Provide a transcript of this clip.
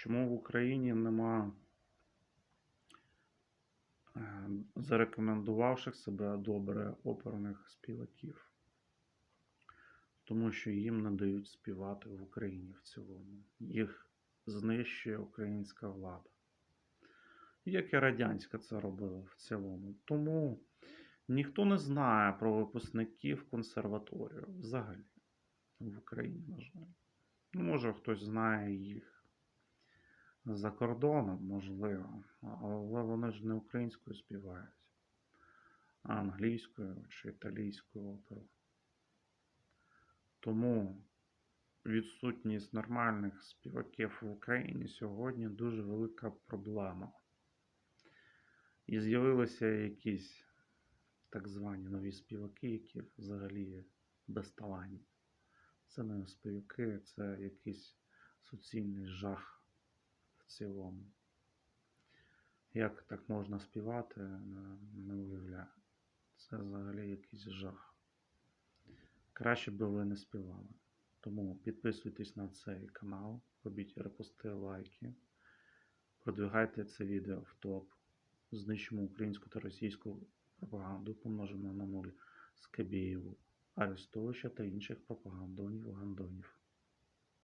Чому в Україні нема е, зарекомендувавших себе добре оперних співаків? Тому що їм не дають співати в Україні в цілому. Їх знищує українська влада. Як і радянська це робила в цілому. Тому ніхто не знає про випускників консерваторію взагалі в Україні, на жаль. Ну, може, хтось знає їх за кордоном, можливо, але вони ж не українською співають, а англійською чи італійською оперою. Тому відсутність нормальних співаків в Україні сьогодні дуже велика проблема. І з'явилися якісь так звані нові співаки, які взагалі безталанні. Це не співаки, це якийсь суцільний жах цілому. Як так можна співати, не- уявляю. Це взагалі якийсь жах. Краще би ви не співали. Тому підписуйтесь на цей канал, робіть репости, лайки, продвигайте це відео в топ, знищимо українську та російську пропаганду, помножимо на нуль Скабєєву, Арестовича та інших пропагандонів, гандонів.